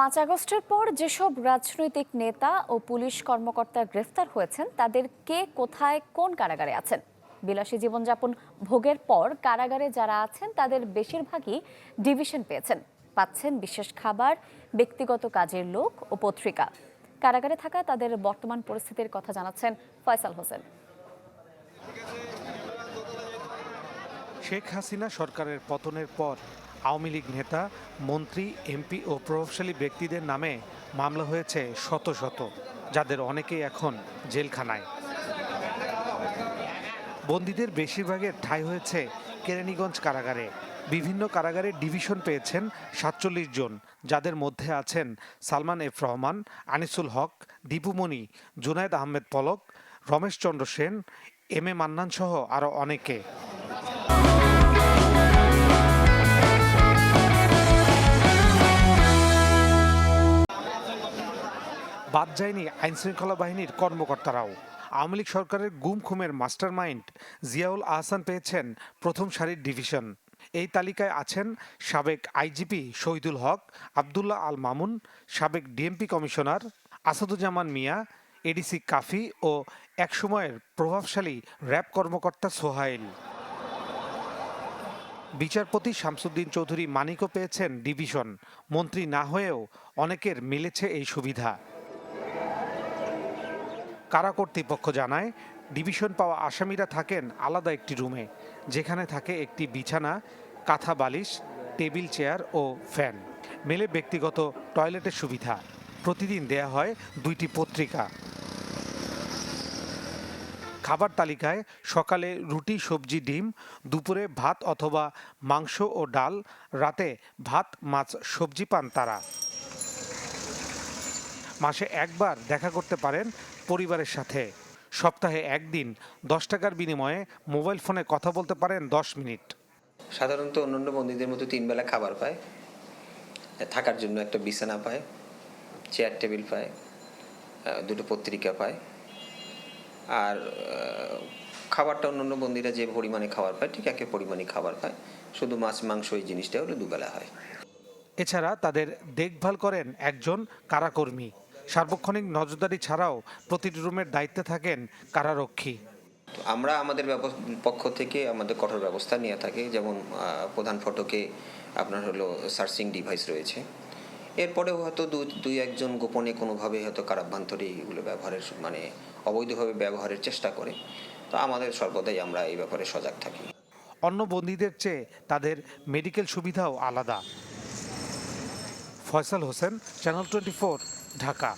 পাঁচ আগস্টের পর যেসব রাজনৈতিক নেতা ও পুলিশ কর্মকর্তা গ্রেফতার হয়েছেন, তাদের কে কোথায় কোন কারাগারে আছেন? বিলাসী জীবনযাপন ভোগের পর কারাগারে যারা আছেন, তাদের বেশিরভাগই ডিভিশন পেয়েছেন। পাচ্ছেন বিশেষ খাবার, ব্যক্তিগত কাজের লোক ও পত্রিকা। কারাগারে থাকা তাদের বর্তমান পরিস্থিতির কথা জানাচ্ছেন ফয়সাল হোসেন। শেখ হাসিনা সরকারের পতনের পর আওয়ামী লীগ নেতা, মন্ত্রী, এমপি ও প্রভাবশালী ব্যক্তিদের নামে মামলা হয়েছে শত শত, যাদের অনেকেই এখন জেলখানায়। বন্দীদের বেশিরভাগের ঠাঁই হয়েছে কেরানীগঞ্জ কারাগারে। বিভিন্ন কারাগারে ডিভিশন পেয়েছেন সাতচল্লিশ জন, যাদের মধ্যে আছেন Salman F Rahman, Anisul Haq Dipumoni Junaid Ahmed Palak, Ramesh Chandra Sen, M A Mannan সহ আরও অনেকে। বাদ যায়নি আইনশৃঙ্খলা বাহিনীর কর্মকর্তারাও। আওয়ামী লীগ সরকারের গুম খুমের মাস্টার মাইন্ড জিয়াউল আহসান পেয়েছেন প্রথম সারির ডিভিশন। এই তালিকায় আছেন সাবেক আইজিপি শহীদুল হক, আবদুল্লাহ আল মামুন, সাবেক DMP commissioner Asaduzzaman Mia, ADC Kafi ও একসময়ের প্রভাবশালী র্যাব কর্মকর্তা সোহাইল। বিচারপতি শামসুদ্দিন চৌধুরী মানিকও পেয়েছেন ডিভিশন। মন্ত্রী না হয়েও অনেকের মিলেছে এই সুবিধা। কারা কর্তৃপক্ষ জানায়, ডিভিশন পাওয়া আসামিরা থাকেন আলাদা একটি রুমে, যেখানে থাকে একটি বিছানা, কাঁথা বালিশ, টেবিল চেয়ার ও ফ্যান। মেলে ব্যক্তিগত টয়লেটের সুবিধা। প্রতিদিন দেয়া হয় দুইটি পত্রিকা। খাবার তালিকায় সকালে রুটি, সবজি, ডিম, দুপুরে ভাত অথবা মাংস ও ডাল, রাতে ভাত, মাছ, সবজি পান তারা। মাসে একবার দেখা করতে পারেন পরিবারের সাথে। সপ্তাহে একদিন দশ টাকার বিনিময়ে মোবাইল ফোনে কথা বলতে পারেন দশ মিনিট। সাধারণত অন্যান্য বন্দীদের মতো তিন বেলা খাবার পায় থাকার জন্য একটা বিছানা পায় চেয়ার টেবিল পায় দুটো পত্রিকা পায়। আর খাবারটা অন্যান্য বন্দীরা যে পরিমাণে খাবার পায় ঠিক একই পরিমাণে খাবার পায়। শুধু মাছ মাংস এই জিনিসটা হলো দুবেলা হয়। এছাড়া তাদের দেখভাল করেন একজন কারাকর্মী। সার্বক্ষণিক নজরদারি ছাড়াও প্রতিটি রুমের দায়িত্বে থাকেন কারারক্ষী। তো আমরা আমাদের পক্ষ থেকে আমাদের কঠোর ব্যবস্থা নিয়ে থাকি। যেমন প্রধান ফটকে আপনার হলো সার্চিং ডিভাইস রয়েছে। এরপরেও হয়তো দুই একজন গোপনে কোনোভাবে হয়তো কারাভ্যন্তরে এগুলো ব্যবহারের মানে অবৈধভাবে ব্যবহারের চেষ্টা করে। তো আমাদের সর্বদাই আমরা এই ব্যাপারে সজাগ থাকি। অন্য বন্দীদের চেয়ে তাদের মেডিকেল সুবিধাও আলাদা। Faisal Hossain channel twenty Dhaka.